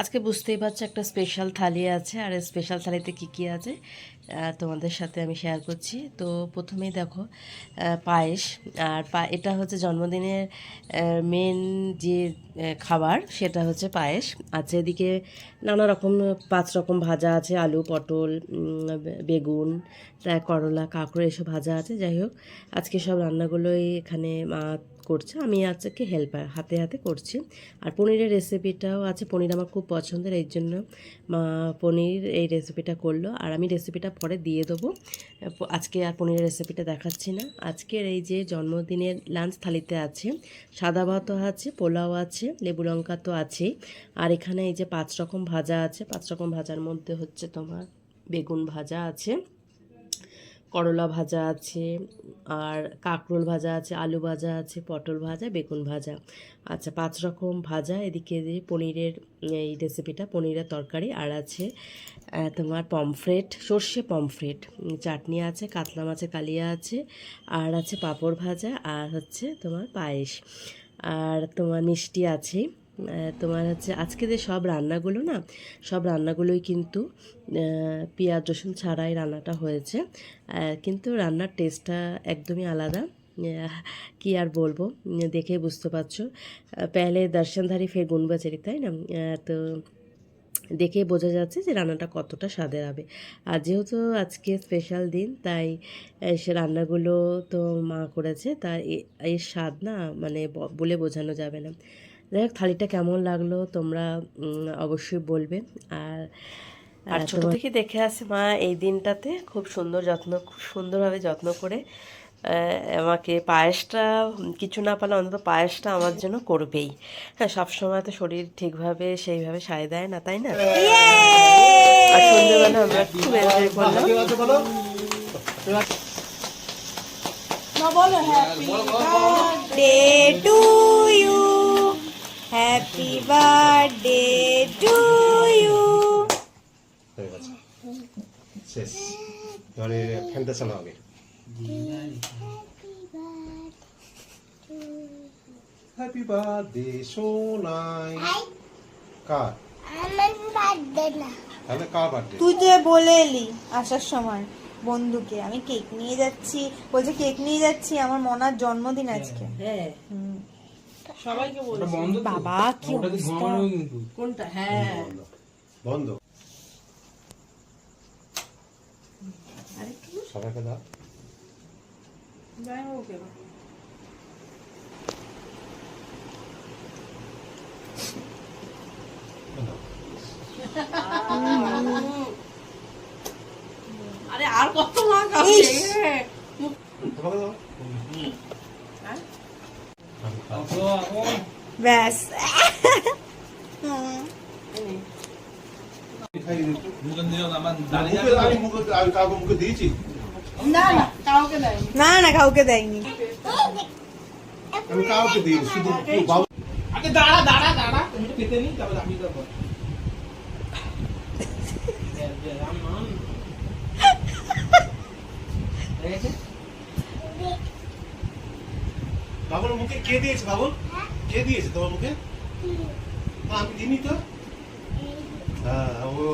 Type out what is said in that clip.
আজকে বুঝতেই পারছ একটা স্পেশাল থালি আছে, আর স্পেশাল থালিতে কি কি আছে তোমাদের সাথে আমি শেয়ার করছি। তো প্রথমেই দেখো পায়েস, আর এটা হচ্ছে জন্মদিনের মেন যে খাবার, সেটা হচ্ছে পায়েস। আছে এদিকে নানা রকম, পাঁচ রকম ভাজা আছে, আলু, পটল বেগুন করলা, কাঁকড়ো, এসব ভাজা আছে, যাই হোক। আজকে সব রান্নাগুলোই এখানে মা করছে, আমি আজকে হেল্পার হাতে হাতে করছি। আর পনিরের রেসিপিটাও আছে, পনির আমার খুব পছন্দের, এই জন্য পনির এই রেসিপিটা করল। আর আমি রেসিপিটা পরে দিয়ে দেবো। আজকে আর পনিরের রেসিপিটা দেখাচ্ছি না। আজকের এই যে জন্মদিনের লাঞ্চ থালিতে আছে, সাদা ভাতও আছে, পোলাও আছে, লেবু লঙ্কা তো আছেই। আর এখানে এই যে পাঁচ রকম ভাজা আছে, পাঁচ রকম ভাজার মধ্যে হচ্ছে তোমার বেগুন ভাজা আছে। করলা ভাজা আছে, আর কাঁকরোল ভাজা আছে, আলু ভাজা আছে, পটল ভাজা, বেগুন ভাজা। আচ্ছা পাঁচ রকম ভাজা, এদিকে পনিরের, এই রেসিপিটা পনিরের তরকারি, আর আছে তোমার পমফ্রেট সর্ষে পমফ্রেট চাটনি আছে, কাতলা মাছের কালিয়া আছে, আর আছে পাঁপড় ভাজা, আর হচ্ছে তোমার পায়েস। আর তোমার মিষ্টি আছে তোমার হচ্ছে আজকে যে সব রান্নাগুলো না, সব রান্নাগুলোই কিন্তু পেঁয়াজ, রসুন ছাড়াই রান্নাটা হয়েছে। কিন্তু রান্নার টেস্টটা একদমই আলাদা। কি আর বলব, দেখে বুঝতে পারছ। পেহলে দর্শনধারী ফের গুনবাচারি তাই না? তো দেখে বোঝা যাচ্ছে যে রান্নাটা কতটা স্বাদের হবে। আর যেহেতু আজকে স্পেশাল দিন, তাই সে রান্নাগুলো তো মা করেছে তার এর স্বাদ না মানে বলে বোঝানো যাবে না। যাই হোক থালিটা কেমন লাগল তোমরা অবশ্যই বলবে। আর আর ছোট থেকে দেখে আসে মা এই দিনটাতে খুব সুন্দর যত্ন খুব সুন্দরভাবে যত্ন করে আমাকে পায়েসটা কিছু না পারলে অন্তত পায়েসটা আমার জন্য করবেই। হ্যাঁ সবসময় তো শরীর ঠিকভাবে সেইভাবে সায় দেয় না তাই না? আর সন্ধ্যেবেলা আমরা খুব এনজয় করলাম. Happy birthday to you. হয়ে গেছে। শেষ। এবারে ফ্যানটা চালাও আগে। হ্যাপি বার্থডে সোনাই কার? তাহলে কার বার্থডে তুই যে বলে এলি আসার সময় বন্ধুকে আমি কেক নিয়ে যাচ্ছি। বলছে কেক নিয়ে যাচ্ছি আমার মনার জন্মদিন আজকে। হ্যাঁ। হুম। সবাইকে বল বাবা কি অবস্থা? কোনটা? হ্যাঁ। বন্ধ। সবাইকে দাও। আরে আর কত মা ইস! তোমাকে দাও ব্যাস খাইয়ে দিই একটু। দুজন দুজন আমার দাঁড়িয়ে মুখে আমি মুখে আমি কাউকে মুখে দিয়েছি না না কাউকে দেয়নি। কাউকে দিই শুধু দাঁড়া দাঁড়া দাঁড়া। তুমি পেতে নি তারপর আমি বাবুর মুখে কে দিয়েছে বাবুল কে দিয়েছে তোমার মুখে? আমি দিনই তো? হ্যাঁ ও।